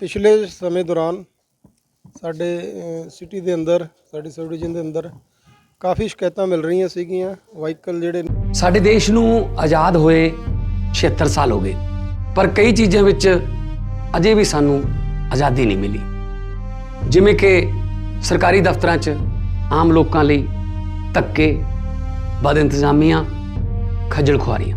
ਪਿਛਲੇ ਸਮੇਂ ਦੌਰਾਨ ਸਾਡੇ ਸਿਟੀ ਦੇ ਅੰਦਰ, ਸਾਡੀ ਸਬ ਡਿਵੀਜ਼ਨ ਦੇ ਅੰਦਰ ਕਾਫੀ ਸ਼ਿਕਾਇਤਾਂ ਮਿਲ ਰਹੀਆਂ ਸੀਗੀਆਂ। ਵਾਹੀਕਲ ਜਿਹੜੇ ਸਾਡੇ ਦੇਸ਼ ਨੂੰ ਆਜ਼ਾਦ ਹੋਏ 76 ਸਾਲ ਹੋ ਗਏ, ਪਰ ਕਈ ਚੀਜ਼ਾਂ ਵਿੱਚ ਅਜੇ ਵੀ ਸਾਨੂੰ ਆਜ਼ਾਦੀ ਨਹੀਂ ਮਿਲੀ। ਜਿਵੇਂ ਕਿ ਸਰਕਾਰੀ ਦਫ਼ਤਰਾਂ 'ਚ ਆਮ ਲੋਕਾਂ ਲਈ ਧੱਕੇ ਬਦ ਇੰਤਜ਼ਾਮੀਆਂ ਖੱਜਲ ਖੁਆਰੀਆਂ।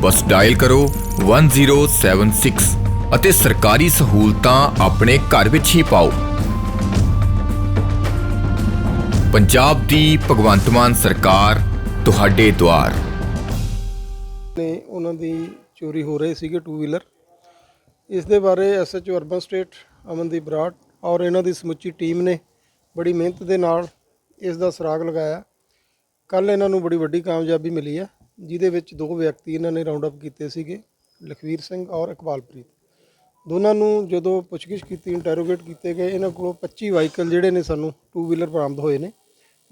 ਬਸ ਡਾਇਲ ਕਰੋ 1076 ਅਤੇ ਸਰਕਾਰੀ ਸਹੂਲਤਾਂ ਆਪਣੇ ਘਰ ਵਿੱਚ ਹੀ ਪਾਓ। ਪੰਜਾਬ ਦੀ ਭਗਵੰਤ ਮਾਨ ਸਰਕਾਰ, ਤੁਹਾਡੇ ਦੁਆਰ। ਨੇ ਉਹਨਾਂ ਦੀ ਚੋਰੀ ਹੋ ਰਹੇ ਸੀਗੇ ਟੂ ਵੀਲਰ ਇਸ ਦੇ ਬਾਰੇ SHO urban estate Amandeep Brar ਔਰ ਇਹਨਾਂ ਦੀ ਸਮੁੱਚੀ ਟੀਮ ਨੇ ਬੜੀ ਮਿਹਨਤ ਦੇ ਨਾਲ ਇਸ ਦਾ ਸੁਰਾਗ ਲਗਾਇਆ। ਕੱਲ ਇਹਨਾਂ ਨੂੰ ਬੜੀ ਵੱਡੀ ਕਾਮਯਾਬੀ ਮਿਲੀ ਹੈ। ਜਿਹਦੇ ਵਿੱਚ ਦੋ ਵਿਅਕਤੀ ਇਹਨਾਂ ਨੇ ਰਾਉਂਡ ਅਪ ਕੀਤੇ ਸੀਗੇ ਲਖਵੀਰ ਸਿੰਘ ਔਰ ਇਕਬਾਲਪ੍ਰੀਤ। ਦੋਨਾਂ ਨੂੰ ਜਦੋਂ ਪੁੱਛਗਿੱਛ ਕੀਤੀ ਇੰਟਰੋਗੇਟ ਕੀਤੇ ਗਏ ਇਹਨਾਂ ਕੋਲੋਂ 25 ਵਾਹੀਕਲ ਜਿਹੜੇ ਨੇ ਸਾਨੂੰ ਟੂ ਵੀਲਰ ਬਰਾਮਦ ਹੋਏ ਨੇ।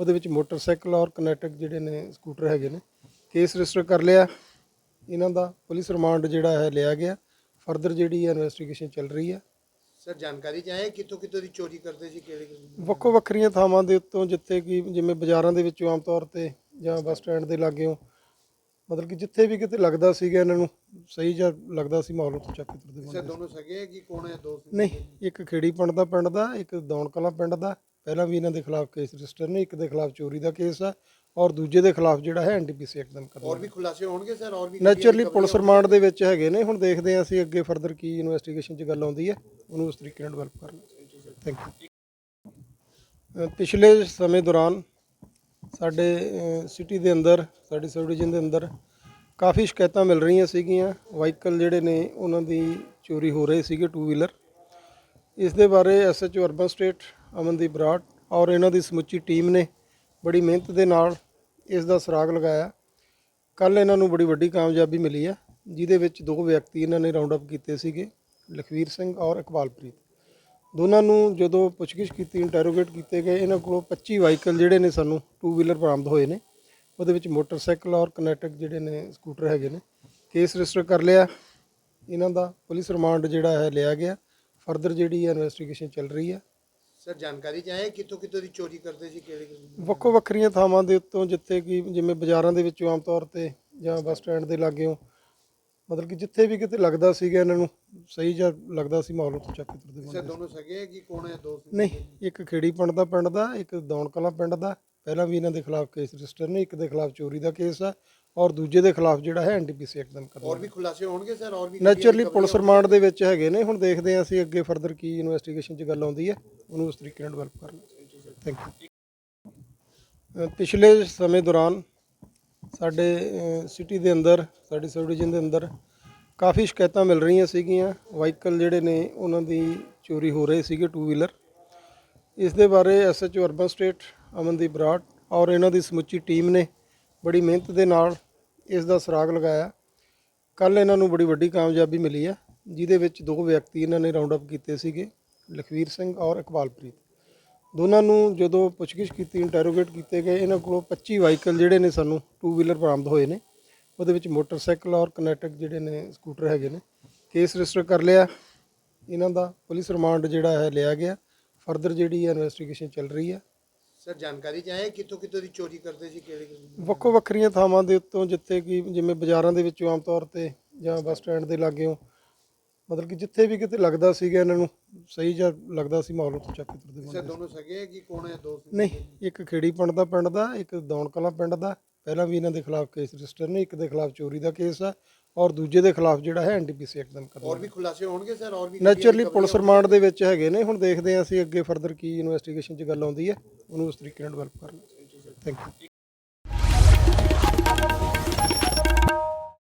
ਉਹਦੇ ਵਿੱਚ ਮੋਟਰਸਾਈਕਲ ਔਰ ਕਨੈਕਟਿਕ ਜਿਹੜੇ ਨੇ ਸਕੂਟਰ ਹੈਗੇ ਨੇ। ਕੇਸ ਰਜਿਸਟਰ ਕਰ ਲਿਆ। ਇਹਨਾਂ ਦਾ ਪੁਲਿਸ ਰਿਮਾਂਡ ਜਿਹੜਾ ਹੈ ਲਿਆ ਗਿਆ। ਫਰਦਰ ਜਿਹੜੀ ਹੈ ਇਨਵੈਸਟੀਗੇਸ਼ਨ ਚੱਲ ਰਹੀ ਹੈ। ਸਰ ਜਾਣਕਾਰੀ ਚਾਹੇ ਕਿੱਥੋਂ ਕਿੱਥੋਂ ਦੀ ਚੋਰੀ ਕਰਦੇ ਸੀ ਕਿਹੜੇ ਕਿਹੜੇ ਵੱਖੋ ਵੱਖਰੀਆਂ ਥਾਵਾਂ ਦੇ ਉੱਤੋਂ ਜਿੱਥੇ ਕਿ ਜਿਵੇਂ ਬਾਜ਼ਾਰਾਂ ਦੇ ਵਿੱਚੋਂ ਆਮ ਤੌਰ ਤੇ ਜਾਂ ਬੱਸ ਸਟੈਂਡ ਦੇ ਲਾਗੇੋਂ ਮਤਲਬ ਕਿ ਜਿੱਥੇ ਵੀ ਕਿਤੇ ਲੱਗਦਾ ਸੀਗਾ ਇਹਨਾਂ ਨੂੰ ਸਹੀ ਜਾਂ ਲੱਗਦਾ ਸੀ ਮਾਹੌਲ ਉੱਤੇ ਚੱਕ ਕੇ ਤੁਰਦੇ ਬੰਦੇ। ਦੋਨੋਂ ਸਗੇ ਹੈ ਕਿ ਕੌਣ ਹੈ? ਦੋਸਤ ਨਹੀਂ ਇੱਕ ਖੇੜੀ ਪਿੰਡ ਦਾ ਪਿੰਡ ਦਾ ਇੱਕ ਦੌਣ ਕਲਾਂ ਪਿੰਡ ਦਾ। ਪਹਿਲਾਂ ਵੀ ਇਹਨਾਂ ਦੇ ਖਿਲਾਫ ਕੇਸ ਰਜਿਸਟਰ ਨੇ ਇੱਕ ਦੇ ਖਿਲਾਫ ਚੋਰੀ ਦਾ ਕੇਸ ਆ ਔਰ ਦੂਜੇ ਦੇ ਖਿਲਾਫ ਜਿਹੜਾ ਹੈ ਐਨਟੀਪੀਸੀ ਐਕਟ ਦਾ ਹੋਰ ਵੀ ਖੁਲਾਸੇ ਹੋਣਗੇ ਸਰ? ਹੋਰ ਵੀ ਨੈਚੁਰਲੀ ਪੁਲਿਸ ਰਿਮਾਂਡ ਦੇ ਵਿੱਚ ਹੈਗੇ ਨੇ। ਹੁਣ ਦੇਖਦੇ ਹਾਂ ਅਸੀਂ ਅੱਗੇ ਫਰਦਰ ਕੀ ਇਨਵੈਸਟੀਗੇਸ਼ਨ 'ਚ ਗੱਲ ਆਉਂਦੀ ਹੈ। ਉਹਨੂੰ ਉਸ ਤਰੀਕੇ ਨਾਲ ਡਿਵੈਲਪ ਕਰਨਾ। ਥੈਂਕ ਯੂ ਪਿਛਲੇ ਸਮੇਂ ਦੌਰਾਨ ਸਾਡੇ ਸਿਟੀ ਦੇ ਅੰਦਰ, ਸਾਡੇ ਸਬ ਡਿਵੀਜ਼ਨ ਦੇ ਅੰਦਰ ਕਾਫੀ ਸ਼ਿਕਾਇਤਾਂ ਮਿਲ ਰਹੀਆਂ ਸੀਗੀਆਂ। ਵਾਹੀਕਲ ਜਿਹੜੇ ਨੇ, ਉਹਨਾਂ ਦੀ ਚੋਰੀ ਹੋ ਰਹੇ ਸੀਗੇ ਟੂ ਵੀਲਰ ਇਸ ਦੇ ਬਾਰੇ SHO urban estate Amandeep Brar ਔਰ ਇਹਨਾਂ ਦੀ ਸਮੁੱਚੀ ਟੀਮ ਨੇ ਬੜੀ ਮਿਹਨਤ ਦੇ ਨਾਲ ਇਸ ਦਾ ਸੁਰਾਗ ਲਗਾਇਆ। ਕੱਲ ਇਹਨਾਂ ਨੂੰ ਬੜੀ ਵੱਡੀ ਕਾਮਯਾਬੀ ਮਿਲੀ ਹੈ, ਜਿਹਦੇ ਵਿੱਚ ਦੋ ਵਿਅਕਤੀ ਇਹਨਾਂ ਨੇ ਰਾਉਂਡ ਅਪ ਕੀਤੇ ਸੀਗੇ, ਲਖਵੀਰ ਸਿੰਘ ਔਰ ਇਕਬਾਲਪ੍ਰੀਤ। ਦੋਨਾਂ ਨੂੰ ਜਦੋਂ ਪੁੱਛਗਿੱਛ ਕੀਤੀ ਇੰਟਰੋਗੇਟ ਕੀਤੇ ਗਏ ਇਹਨਾਂ ਕੋਲੋਂ 25 ਵਾਹੀਕਲ ਜਿਹੜੇ ਨੇ ਸਾਨੂੰ ਟੂ ਵੀਲਰ ਬਰਾਮਦ ਹੋਏ ਨੇ। ਉਹਦੇ ਵਿੱਚ ਮੋਟਰਸਾਈਕਲ ਔਰ ਕਨੈਕਟਿਕ ਜਿਹੜੇ ਨੇ ਸਕੂਟਰ ਹੈਗੇ ਨੇ। ਕੇਸ ਰਜਿਸਟਰ ਕਰ ਲਿਆ। ਇਹਨਾਂ ਦਾ ਪੁਲਿਸ ਰਿਮਾਂਡ ਜਿਹੜਾ ਹੈ ਲਿਆ ਗਿਆ। ਫਰਦਰ ਜਿਹੜੀ ਹੈ ਇਨਵੈਸਟੀਗੇਸ਼ਨ ਚੱਲ ਰਹੀ ਹੈ। ਸਰ ਜਾਣਕਾਰੀ ਚਾਹੇ ਕਿੱਥੋਂ ਕਿੱਥੋਂ ਦੀ ਚੋਰੀ ਕਰਦੇ ਸੀ ਕਿਹੜੇ ਕਿਹੜੇ ਵੱਖੋ ਵੱਖਰੀਆਂ ਥਾਵਾਂ ਦੇ ਉੱਤੋਂ ਜਿੱਥੇ ਕਿ ਜਿਵੇਂ ਬਾਜ਼ਾਰਾਂ ਦੇ ਵਿੱਚੋਂ ਆਮ ਤੌਰ ਤੇ ਜਾਂ ਬੱਸ ਸਟੈਂਡ ਦੇ ਲਾਗੇੋਂ ਮਤਲਬ ਕਿ ਜਿੱਥੇ ਵੀ ਕਿਤੇ ਲੱਗਦਾ ਸੀਗਾ ਇਹਨਾਂ ਨੂੰ ਸਹੀ ਜਾਂ ਲੱਗਦਾ ਸੀ ਮਾਹੌਲ ਉੱਤੇ ਚੱਕ ਕੇ ਤੁਰਦੇ ਬੰਦੇ। ਦੋਨੋਂ ਸਗੇ ਹੈ ਕਿ ਕੌਣ ਹੈ ਦੋਸਤ ਨਹੀਂ ਇੱਕ ਖੇੜੀ ਪਿੰਡ ਦਾ ਪਿੰਡ ਦਾ ਇੱਕ ਦੌਣ ਕਲਾਂ ਪਿੰਡ ਦਾ। ਪਹਿਲਾਂ ਵੀ ਇਹਨਾਂ ਦੇ ਖਿਲਾਫ ਕੇਸ ਰਜਿਸਟਰ ਨੇ ਇੱਕ ਦੇ ਖਿਲਾਫ ਚੋਰੀ ਦਾ ਕੇਸ ਆ ਔਰ ਦੂਜੇ ਦੇ ਖਿਲਾਫ ਜਿਹੜਾ ਹੈ ਐਨਟੀਪੀਸੀ ਐਕਟ ਦਾ ਹੋਰ ਵੀ ਖੁਲਾਸੇ ਹੋਣਗੇ ਸਰ ਹੋਰ ਵੀ ਨੈਚੁਰਲੀ ਪੁਲਿਸ ਰਿਮਾਂਡ ਦੇ ਵਿੱਚ ਹੈਗੇ ਨੇ ਹੁਣ ਦੇਖਦੇ ਹਾਂ ਅਸੀਂ ਅੱਗੇ ਫਰਦਰ ਕੀ ਇਨਵੈਸਟੀਗੇਸ਼ਨ 'ਚ ਗੱਲ ਆਉਂਦੀ ਹੈ ਉਹਨੂੰ ਉਸ ਤਰੀਕੇ ਨਾਲ ਡਿਵੈਲਪ ਕਰਨਾ। ਥੈਂਕ ਯੂ ਪਿਛਲੇ ਸਮੇਂ ਦੌਰਾਨ ਸਾਡੇ ਸਿਟੀ ਦੇ ਅੰਦਰ, ਸਾਡੇ ਸਬ ਡਿਵੀਜ਼ਨ ਦੇ ਅੰਦਰ ਕਾਫੀ ਸ਼ਿਕਾਇਤਾਂ ਮਿਲ ਰਹੀਆਂ ਸੀਗੀਆਂ। ਵਾਹੀਕਲ ਜਿਹੜੇ ਨੇ, ਉਹਨਾਂ ਦੀ ਚੋਰੀ ਹੋ ਰਹੇ ਸੀਗੇ ਟੂ ਵੀਲਰ ਇਸ ਦੇ ਬਾਰੇ SHO urban estate Amandeep Brar ਔਰ ਇਹਨਾਂ ਦੀ ਸਮੁੱਚੀ ਟੀਮ ਨੇ ਬੜੀ ਮਿਹਨਤ ਦੇ ਨਾਲ ਇਸ ਦਾ ਸੁਰਾਗ ਲਗਾਇਆ। ਕੱਲ ਇਹਨਾਂ ਨੂੰ ਬੜੀ ਵੱਡੀ ਕਾਮਯਾਬੀ ਮਿਲੀ ਹੈ, ਜਿਹਦੇ ਵਿੱਚ ਦੋ ਵਿਅਕਤੀ ਇਹਨਾਂ ਨੇ ਰਾਉਂਡ ਅਪ ਕੀਤੇ ਸੀਗੇ, ਲਖਵੀਰ ਸਿੰਘ ਔਰ ਇਕਬਾਲਪ੍ਰੀਤ। ਦੋਨਾਂ ਨੂੰ ਜਦੋਂ ਪੁੱਛਗਿੱਛ ਕੀਤੀ ਇੰਟਰੋਗੇਟ ਕੀਤੇ ਗਏ ਇਹਨਾਂ ਕੋਲੋਂ 25 ਵਾਹੀਕਲ ਜਿਹੜੇ ਨੇ ਸਾਨੂੰ ਟੂ ਵੀਲਰ ਬਰਾਮਦ ਹੋਏ ਨੇ। ਉਹਦੇ ਵਿੱਚ ਮੋਟਰਸਾਈਕਲ ਔਰ ਕਨੈਕਟਿਕ ਜਿਹੜੇ ਨੇ ਸਕੂਟਰ ਹੈਗੇ ਨੇ। ਕੇਸ ਰਜਿਸਟਰ ਕਰ ਲਿਆ। ਇਹਨਾਂ ਦਾ ਪੁਲਿਸ ਰਿਮਾਂਡ ਜਿਹੜਾ ਹੈ ਲਿਆ ਗਿਆ। ਫਰਦਰ ਜਿਹੜੀ ਹੈ ਇਨਵੈਸਟੀਗੇਸ਼ਨ ਚੱਲ ਰਹੀ ਹੈ। ਸਰ ਜਾਣਕਾਰੀ ਚਾਹੇ ਕਿੱਥੋਂ ਕਿੱਥੋਂ ਦੀ ਚੋਰੀ ਕਰਦੇ ਸੀ ਕਿਹੜੇ ਕਿਹੜੇ ਵੱਖੋ ਵੱਖਰੀਆਂ ਥਾਵਾਂ ਦੇ ਉੱਤੋਂ ਜਿੱਥੇ ਕਿ ਜਿਵੇਂ ਬਾਜ਼ਾਰਾਂ ਦੇ ਵਿੱਚੋਂ ਆਮ ਤੌਰ ਤੇ ਜਾਂ ਬੱਸ ਸਟੈਂਡ ਦੇ ਲਾਗੇੋਂ ਮਤਲਬ ਕਿ ਜਿੱਥੇ ਵੀ ਕਿਤੇ ਲੱਗਦਾ ਸੀਗਾ ਇਹਨਾਂ ਨੂੰ ਸਹੀ ਜਾਂ ਲੱਗਦਾ ਸੀ ਮਾਹੌਲ ਉੱਤੇ ਚੱਕ ਕੇ ਤੁਰਦੇ ਬੰਦੇ। ਦੋਨੋਂ ਸਗੇ ਹੈ ਕਿ ਕੌਣ ਹੈ? ਦੋਸਤ ਨਹੀਂ ਇੱਕ ਖੇੜੀ ਪਿੰਡ ਦਾ ਪਿੰਡ ਦਾ ਇੱਕ ਦੌਣ ਕਲਾਂ ਪਿੰਡ ਦਾ। ਪਹਿਲਾਂ ਵੀ ਇਹਨਾਂ ਦੇ ਖਿਲਾਫ ਕੇਸ ਰਜਿਸਟਰ ਨੇ ਇੱਕ ਦੇ ਖਿਲਾਫ ਚੋਰੀ ਦਾ ਕੇਸ ਆ ਔਰ ਦੂਜੇ ਦੇ ਖਿਲਾਫ ਜਿਹੜਾ ਹੈ ਐਨਟੀਪੀਸੀ ਐਕਟ ਦਾ ਹੋਰ ਵੀ ਖੁਲਾਸੇ ਹੋਣਗੇ ਸਰ? ਹੋਰ ਵੀ ਨੈਚੁਰਲੀ ਪੁਲਿਸ ਰਿਮਾਂਡ ਦੇ ਵਿੱਚ ਹੈਗੇ ਨੇ ਹੁਣ ਦੇਖਦੇ ਹਾਂ ਅਸੀਂ ਅੱਗੇ ਫਰਦਰ ਕੀ ਇਨਵੈਸਟੀਗੇਸ਼ਨ 'ਚ ਗੱਲ ਆਉਂਦੀ ਹੈ। ਉਹਨੂੰ ਉਸ ਤਰੀਕੇ ਨਾਲ ਡਿਵੈਲਪ ਕਰਨਾ। Thank you